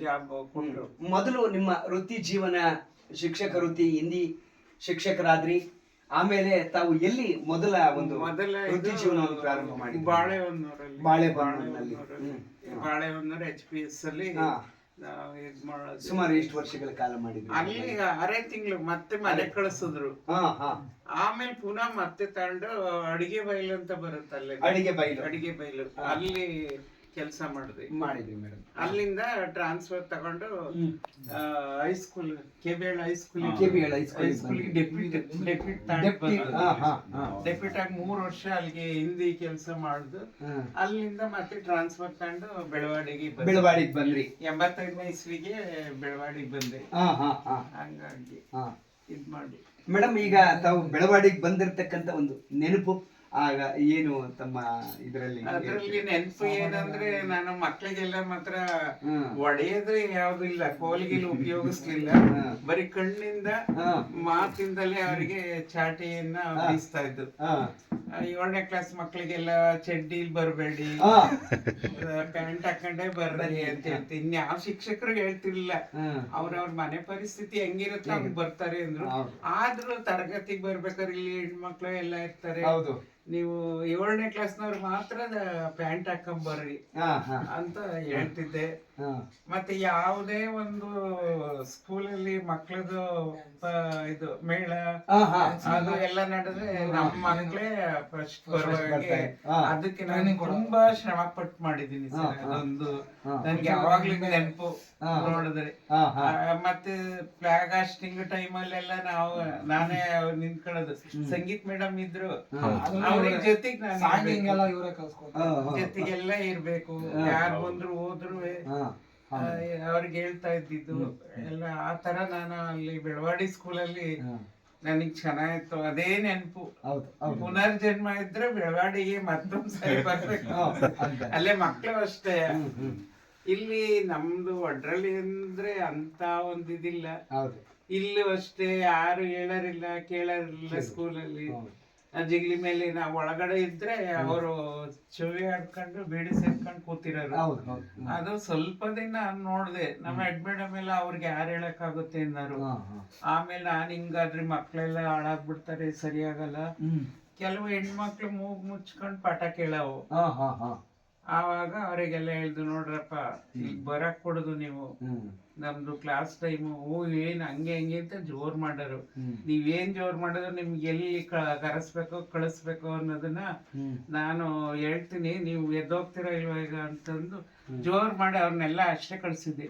Job ಕೊಟ್ಟರು ಮೊದಲು ನಿಮ್ಮ ವೃತ್ತಿ ಜೀವನ ಶಿಕ್ಷಕ ವೃತ್ತಿ ಹಿಂದಿ ಶಿಕ್ಷಕರಾದ್ರಿ. ಆಮೇಲೆ ತಾವು ಎಲ್ಲಿ ಮೊದಲ ಒಂದು ಮೊದಲ ವೃತ್ತಿ ಜೀವನವನ್ನು ಪ್ರಾರಂಭ ಮಾಡಿದ್ರಿ? ಬಾಳೆಹೊನ್ನೂರಲ್ಲಿ. ಬಾಳೆಹೊನ್ನೂರಲ್ಲಿ. ಬಾಳೆಹೊನ್ನೂರು. ಎಚ್ ಪಿ ಎಸ್ ಅಲ್ಲಿ ಸುಮಾರು ಎಷ್ಟು ವರ್ಷಗಳ ಕಾಲ ಮಾಡಿದ್ರು? ಅಲ್ಲಿ ಅರೆ ತಿಂಗಳು ಮತ್ತೆ ಮನೆ ಕಳಿಸಿದ್ರು. ಹಾ ಹಾ. ಆಮೇಲೆ ಪುನಃ ಮತ್ತೆ ತಗೊಂಡು ಅಡಿಗೆ ಬೈಲು ಅಂತ ಬರುತ್ತೆ ಅಲ್ಲಿ ಅಡಿಗೆ ಬೈಲು. ಅಡಿಗೆ ಬೈಲು. ಅಲ್ಲಿ ಕೆಲಸ ಮಾಡಿದ್ವಿ. ಮಾಡಿದ್ವಿ ಮೇಡಮ್. ಅಲ್ಲಿಂದ ಟ್ರಾನ್ಸ್ಫರ್ ತಗೊಂಡು high school KBL high school KBL high school depute ಆಗಿ ಮೂರು ವರ್ಷ ಅಲ್ಲಿಗೆ ಹಿಂದಿ ಕೆಲಸ ಮಾಡುದು. ಅಲ್ಲಿಂದ ಮತ್ತೆ ಟ್ರಾನ್ಸ್ಫರ್ ತಗೊಂಡು ಬೆಳವಾಡಿಗೆ ಬೆಳವಾಡಿಗೆ ಬಂದ್ರಿ. ಎಂಬತ್ತೈದನೇ ಇಸ್ವಿಗೆ ಬೆಳವಾಡಿಗೆ ಬಂದೆ. ಹಂಗಾಗಿ ಇದ್ ಮಾಡಿ ಮೇಡಮ್ ಈಗ ತಾವು ಬೆಳವಾಡಿಗೆ ಬಂದಿರತಕ್ಕಂತ ಒಂದು ನೆನಪು ಆಗ ಏನು ತಮ್ಮ ಇದರಲ್ಲಿ ಅದ್ರಲ್ಲಿ ನೆನಪು ಏನಂದ್ರೆ ನಾನು ಮಕ್ಕಳಿಗೆಲ್ಲ ಮಾತ್ರ ಒಡೆಯದ್ರೆ ಒಡೆಯೋದು ಯಾವ್ದು ಇಲ್ಲ ಕೋಲಿಗೆ ಉಪಯೋಗಿಸ್ಲಿಲ್ಲ. ಬರೀ ಕಣ್ಣಿಂದ ಮಾತಿಂದಲೇ ಅವರಿಗೆ ಚಾಟಿಯನ್ನ ಬೀಸ್ತಾ ಇದ್ದು. ಏಳನೇ ಕ್ಲಾಸ್ ಮಕ್ಕಳಿಗೆಲ್ಲ ಚಡ್ಡಿ ಬರಬೇಡಿ. ಪ್ಯಾಂಟ್ ಹಾಕೊಂಡೆ ಬರ್ರಿ ಅಂತ ಹೇಳ್ತೀನಿ ಇನ್ಯಾವ ಶಿಕ್ಷಕರು ಹೇಳ್ತಿರ್ಲಿಲ್ಲ. ಅವ್ರವ್ರ ಮನೆ ಪರಿಸ್ಥಿತಿ ಹೆಂಗಿರುತ್ತೆ ಹಂಗ್ ಬರ್ತಾರೆ ಅಂದ್ರು. ಆದ್ರೂ ತರಗತಿಗೆ ಬರ್ಬೇಕಾದ್ರೆ ಇಲ್ಲಿ ಹೆಣ್ಮಕ್ಳು ಎಲ್ಲ ಇರ್ತಾರೆ. ಹೌದು. ನೀವು ಏಳನೇ ಕ್ಲಾಸ್ನವ್ರು ಮಾತ್ರ ಪ್ಯಾಂಟ್ ಹಾಕೊಂಬರ್ರಿ ಹಾ ಹಾ. ಅಂತ ಹೇಳ್ತಿದ್ದೆ. ಹಾ. ಮತ್ತೆ ಯಾವುದೇ ಒಂದು ಸ್ಕೂಲಲ್ಲಿ ಮಕ್ಳದು ಪ- ಇದು ಮೇಳ ಹಾ, ಹಾ. ಅದು ಎಲ್ಲ ನಡೆದ್ರೆ ನಮ್ಮ ಮಕ್ಳೇ ಫಸ್ಟ್ ಬರುವಾಗೆ ಅದಕ್ಕೆ ನಾನು ತುಂಬಾ ಶ್ರಮ ಪಟ್ಟು ಮಾಡಿದ್ದೀನಿ ಸರ್. ಅದೊಂದು. ನನ್ಗೆ ಯಾವಾಗ್ಲೂ ನೆನಪು. ನೋಡಿದ್ರೆ. ಹಾ, ಹಾ. ಮತ್ತೆ ಫ್ಲಾಗ್ ಹಾಸ್ಟಿಂಗ್ ಟೈಮಲ್ಲೆಲ್ಲ ನಾವು ನಾನೇ ನಿಂತ್ಕೊಳ್ಳೋದು. ಸಂಗೀತ್ ಮೇಡಮ್ ಇದ್ರು. ಅವ್ರಿಗೆ ಜೊತೆಗೆ ನಾನು ಸಾಂಗಿಂಗೆಲ್ಲ ಇವರೇ ಹಾ. ಜೊತೆಗೆಲ್ಲ ಇರ್ಬೇಕು. ಯಾರು ಬಂದ್ರು ಹೋದ್ರು. ಅವ್ರಿಗೆ ಹೇಳ್ತಾ ಇದ್ದಿದ್ದು ಎಲ್ಲ ಆ ತರ ನಾನು ಅಲ್ಲಿ ಬೆಳವಾಡಿ ಸ್ಕೂಲಲ್ಲಿ. ನನಗ್ ಚೆನ್ನಾಗಿತ್ತು. ಅದೇ ನೆನಪು. ಪುನರ್ಜನ್ಮ ಇದ್ರೆ ಬೆಳವಾಡಿಗೆ ಮತ್ತೊಂದ್ ಸರಿ ಬರ್ಬೇಕು. ಅಲ್ಲೇ ಮಕ್ಳು ಅಷ್ಟೇ. ಇಲ್ಲಿ ನಮ್ದು ಒಡ್ರಲ್ಲಿ ಅಂದ್ರೆ ಅಂತ ಒಂದಿದಿಲ್ಲ ಹೌದು. ಇಲ್ಲೂ ಅಷ್ಟೇ ಯಾರು ಹೇಳರಿಲ್ಲ ಕೇಳರಿಲ್ಲ ಸ್ಕೂಲಲ್ಲಿ. ಜಿಗ್ಲಿ ಮೇಲೆ ನಾವು ಒಳಗಡೆ ಇದ್ರೆ ಅವರು ಚವಿ ಆಡ್ಕೊಂಡು ಬೀಡಿ ಸೇರ್ಕೊಂಡು ಕೂತಿರೋರು. ಅದು ಸ್ವಲ್ಪ ದಿನ ನೋಡ್ದೆ. ನಮ್ಮ ಹೆಡ್ ಮೇಡಮ್ ಎಲ್ಲ ಅವ್ರಿಗೆ ಯಾರು ಹೇಳಕ್ ಆಗುತ್ತೆ. ಆಮೇಲೆ ನಾನ್ ಹಿಂಗಾದ್ರೆ ಮಕ್ಳೆಲ್ಲ ಹಾಳಾಗ್ಬಿಡ್ತಾರೆ ಸರಿಯಾಗಲ್ಲ. ಕೆಲವು ಹೆಣ್ಮಕ್ಳು ಮೂಗ್ ಮುಚ್ಕೊಂಡ್ ಪಾಠ ಕೇಳವು. ಹಾ, ಹಾ, ಹಾ. ಆವಾಗ ಅವರಿಗೆಲ್ಲ ಹೇಳ್ದು ನೋಡ್ರಪ್ಪ ಈಗ ಬರಕ್ ಕೊಡುದು ನೀವು. ನಮ್ದು ಕ್ಲಾಸ್ ಟೈಮ್ ಹೂ ಏನ್ ಹಂಗೆ ಹಂಗೆ ಅಂತ ಜೋರ್ ಮಾಡೋರು. ನೀವ್ ನೀವೇನ್ ಜೋರ್ ಮಾಡಿದ್ರು ನಿಮ್ಗೆ ಎಲ್ಲಿ ಕರಸ್ಬೇಕು ಕಳಿಸ್ಬೇಕು ಅನ್ನೋದನ್ನ. ನಾನು ಹೇಳ್ತೀನಿ. ನೀವು ಎದ್ದೋಗ್ತೀರಾ ಇಲ್ವಾ ಈಗ ಅಂತಂದು ಜೋರ್ ಮಾಡಿ ಅವ್ರನ್ನೆಲ್ಲ ಅಷ್ಟೇ ಕಳ್ಸಿದ್ದೆ.